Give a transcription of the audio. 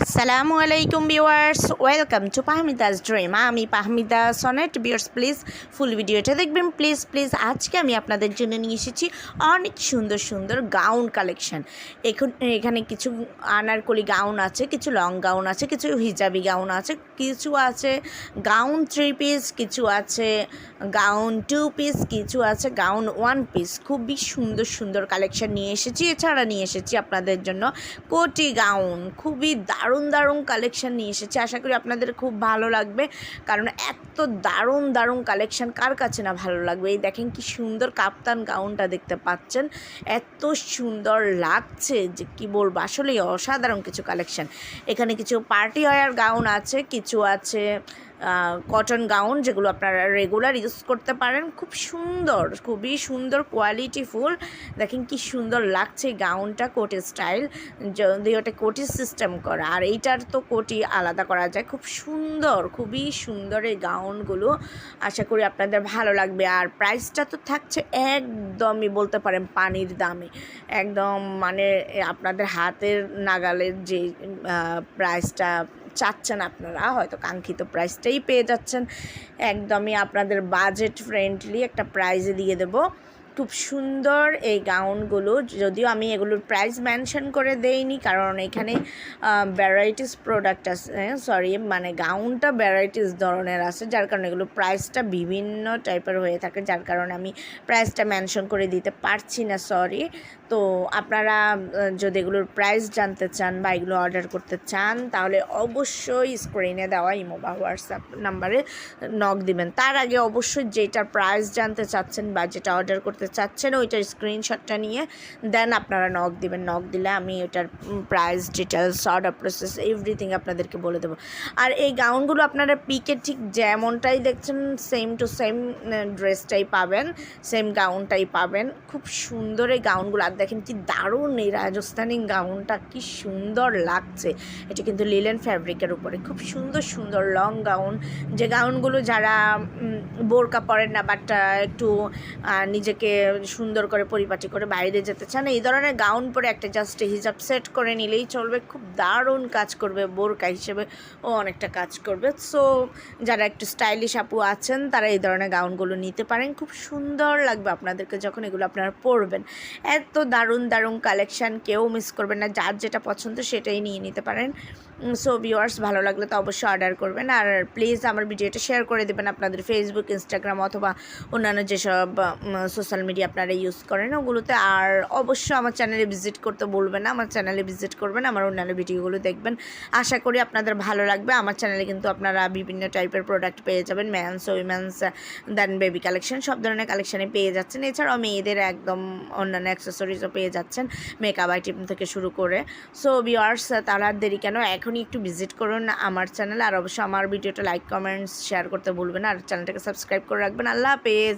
আসসালামু আলাইকুম viewers welcome to Pahmida's dream আমি Pahmida Sonet viewers please full ভিডিওটা দেখবেন। প্লিজ প্লিজ আজকে আমি আপনাদের জন্য নিয়ে এসেছি অনেক সুন্দর সুন্দর গাউন কালেকশন এখন, এখানে কিছু আনারকলি গাউন আছে, কিছু লং গাউন আছে, কিছু হিজাবি গাউন আছে, কিছু আছে গাউন থ্রি পিস কিছু আছে গাউন টু পিস কিছু আছে গাউন ওয়ান পিস খুবই সুন্দর সুন্দর কালেকশন নিয়ে এসেছি। এছাড়া নিয়ে এসেছি আপনাদের জন্য কোটি গাউন খুবই দারুণ দারুণ কালেকশান নিয়ে এসেছে। আশা করি আপনাদের খুব ভালো লাগবে। কারণ এত দারুণ দারুণ কালেকশান কার কাছে না ভালো লাগবে? এই দেখেন কি সুন্দর কাপ্তান গাউনটা দেখতে পাচ্ছেন। এত সুন্দর লাগছে যে কি বলব, আসলেই অসাধারণ কিছু কালেকশান এখানে কিছু পার্টি ওয়ার গাউন আছে, কিছু আছে কটন গাউন যেগুলো আপনারা রেগুলার ইউজ করতে পারেন। খুব সুন্দর, খুবই সুন্দর কোয়ালিটিফুল দেখেন কি সুন্দর লাগছে গাউনটা কোটি স্টাইল যদি ওটা কোটি সিস্টেম করা। আর এইটার তো কোটি আলাদা করা যায়। খুব সুন্দর, খুবই সুন্দর এই গাউনগুলো আশা করি আপনাদের ভালো লাগবে। আর প্রাইসটা তো থাকছে একদমই বলতে পারেন পানির দামে। একদম মানে আপনাদের হাতের নাগালের যে প্রাইসটা চাচ্ছেন আপনারা, হয়তো কাঙ্ক্ষিত প্রাইসটাই পেয়ে যাচ্ছেন। একদমই আপনাদের বাজেট ফ্রেন্ডলি একটা প্রাইজে দিয়ে দেবো। খুব সুন্দর এই গাউনগুলো। যদিও আমি এগুলোর প্রাইস মেনশন করে দেইনি, কারণ এখানে ভ্যারাইটিস প্রোডাক্ট আছে সরি মানে গাউনটা ভ্যারাইটিস ধরনের আছে, যার কারণে এগুলো প্রাইসটা বিভিন্ন টাইপের হয়ে থাকে, যার কারণে আমি প্রাইসটা মেনশন করে দিতে পারছি না সরি তো আপনারা যদি এগুলোর প্রাইস জানতে চান বা এগুলো অর্ডার করতে চান, তাহলে অবশ্যই স্ক্রিনে দেওয়া ইমো বা হোয়াটসঅ্যাপ নাম্বারে নক দিবেন। তার আগে অবশ্যই যেটার প্রাইস জানতে চাচ্ছেন বা যেটা অর্ডার করতে চাচ্ছেন, ওইটার স্ক্রিনশটটা নিয়ে দেন আপনারা নক দিবেন। নক দিলে আমি ওইটার price details order process everything আপনাদেরকে বলে দেবো। আর এই গাউনগুলো আপনারা পিকে ঠিক যেমনটাই দেখছেন সেম টু সেম ড্রেসটাই পাবেন সেম গাউনটাই পাবেন। খুব সুন্দর এই গাউনগুলো আর দেখেন কি দারুণ এই রাজস্থানী গাউনটা কি সুন্দর লাগছে। এটা কিন্তু লিলেন ফ্যাব্রিকের উপরে। খুব সুন্দর সুন্দর লং গাউন যে গাউনগুলো যারা বোরকা পরেন না বাট একটু নিজেকে সুন্দর করে পরিপাটি করে বাইরে যেতে চান, এই ধরনের গাউন পরে একটা জাস্ট হিজাব সেট করে নিলেই চলবে। খুব দারুণ কাজ করবে, বোরকা হিসেবে ও অনেকটা কাজ করবে। সো যারা একটু স্টাইলিশ আপু আছেন, তারা এই ধরনের গাউনগুলো নিতে পারেন। খুব সুন্দর লাগবে আপনাদেরকে যখন এগুলো আপনারা পরবেন। এত দারুণ দারুণ কালেকশান কেউ মিস করবেন না, যার যেটা পছন্দ সেটাই নিয়ে নিতে পারেন। সো ভিউয়ার্স ভালো লাগলে তো অবশ্যই অর্ডার করবেন। আর প্লিজ আমার ভিডিওটা শেয়ার করে দেবেন আপনাদের ফেসবুক ইনস্টাগ্রাম অথবা অন্যান্য যেসব সোশ্যাল মিডিয়া আপনারা ইউজ করেন, ওগুলোতে আর অবশ্যই আমার চ্যানেলে ভিজিট করতে বলবেন না, আমার চ্যানেলে ভিজিট করবেন, আমার অন্যান্য ভিডিওগুলো দেখবেন। আশা করি আপনাদের ভালো লাগবে, আমার চ্যানেলে কিন্তু আপনারা বিভিন্ন টাইপের প্রোডাক্ট পেয়ে যাবেন men's women's then baby collection সব ধরনের কালেকশানে পেয়ে যাচ্ছেন। এছাড়াও মেয়েদের একদম অন্যান্য অ্যাক্সেসরিজও পেয়ে যাচ্ছেন মেকআপ আইটেম থেকে শুরু করে। সো ভিওয়ার্স তারা দেরি কেন? এখনই একটু ভিজিট করুন আমার চ্যানেল আর অবশ্যই আমার ভিডিওটা লাইক কমেন্টস শেয়ার করতে ভুলবেন আর চ্যানেলটাকে সাবস্ক্রাইব করে রাখবেন। আল্লাহ হাফেজ